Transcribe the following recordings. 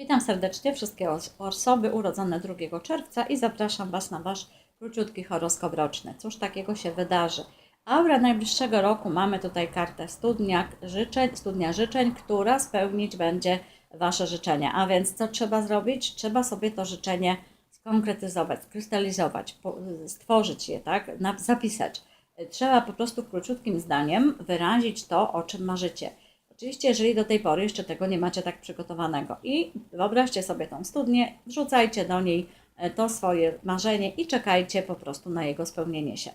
Witam serdecznie wszystkie os- osoby urodzone 2 czerwca i zapraszam Was na Wasz króciutki horoskop roczny. Cóż takiego się wydarzy? Aura najbliższego roku mamy tutaj kartę studnia życzeń, studnia życzeń, która spełnić będzie Wasze życzenia. A więc co trzeba zrobić? Trzeba sobie to życzenie skonkretyzować, skrystalizować, stworzyć je, tak? Zapisać. Trzeba po prostu króciutkim zdaniem wyrazić to, o czym marzycie. Oczywiście, jeżeli do tej pory jeszcze tego nie macie tak przygotowanego i wyobraźcie sobie tą studnię, wrzucajcie do niej e, to swoje marzenie i czekajcie po prostu na jego spełnienie się.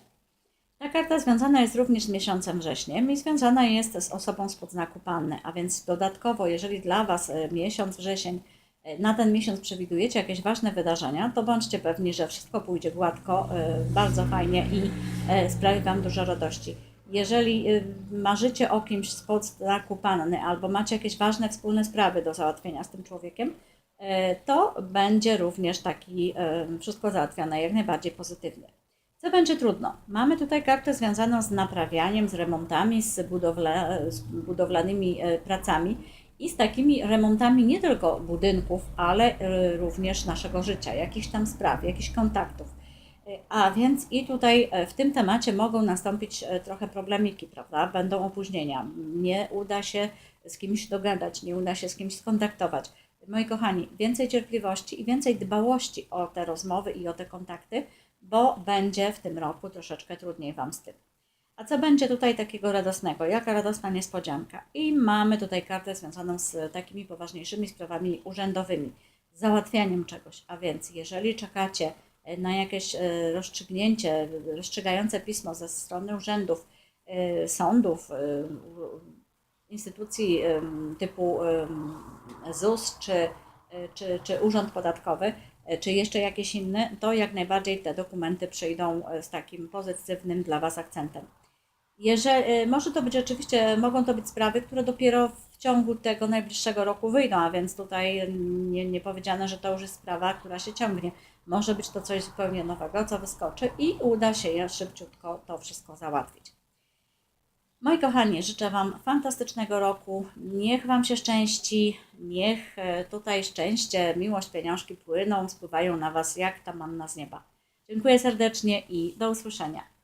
Ta karta związana jest również z miesiącem wrześniem i związana jest z osobą spod znaku Panny, a więc dodatkowo, jeżeli dla Was e, miesiąc wrzesień, e, na ten miesiąc przewidujecie jakieś ważne wydarzenia, to bądźcie pewni, że wszystko pójdzie gładko, bardzo fajnie i sprawi Wam dużo radości. Jeżeli y, marzycie o kimś spod znaku panny albo macie jakieś ważne wspólne sprawy do załatwienia z tym człowiekiem, y, to będzie również taki y, wszystko załatwione jak najbardziej pozytywnie. Co będzie trudno? Mamy tutaj kartę związaną z naprawianiem, z remontami, z, budowla, z budowlanymi pracami i z takimi remontami nie tylko budynków, ale również naszego życia, jakichś tam spraw, jakichś kontaktów. A więc i tutaj e, w tym temacie mogą nastąpić e, trochę problemiki, prawda? Będą opóźnienia. Nie uda się z kimś dogadać, nie uda się z kimś skontaktować. Moi kochani, więcej cierpliwości i więcej dbałości o te rozmowy i o te kontakty, bo będzie w tym roku troszeczkę trudniej Wam z tym. A co będzie tutaj takiego radosnego? Jaka radosna niespodzianka? I mamy tutaj kartę związaną z takimi poważniejszymi sprawami urzędowymi, załatwianiem czegoś. A więc jeżeli czekacie na jakieś e, rozstrzygnięcie, rozstrzygające pismo ze strony urzędów, e, sądów, e, instytucji typu ZUS czy, czy, czy Urząd Podatkowy, czy jeszcze jakieś inne, to jak najbardziej te dokumenty przyjdą z takim pozytywnym dla Was akcentem. Jeżeli, może to być oczywiście, mogą to być sprawy, które dopiero w ciągu tego najbliższego roku wyjdą, a więc tutaj nie, nie powiedziane, że to już jest sprawa, która się ciągnie. Może być to coś zupełnie nowego, co wyskoczy i uda się je szybciutko to wszystko załatwić. Moi kochani, życzę Wam fantastycznego roku. Niech Wam się szczęści, niech e, tutaj szczęście, miłość, pieniążki płyną, spływają na Was jak ta manna z nieba. Dziękuję serdecznie i do usłyszenia.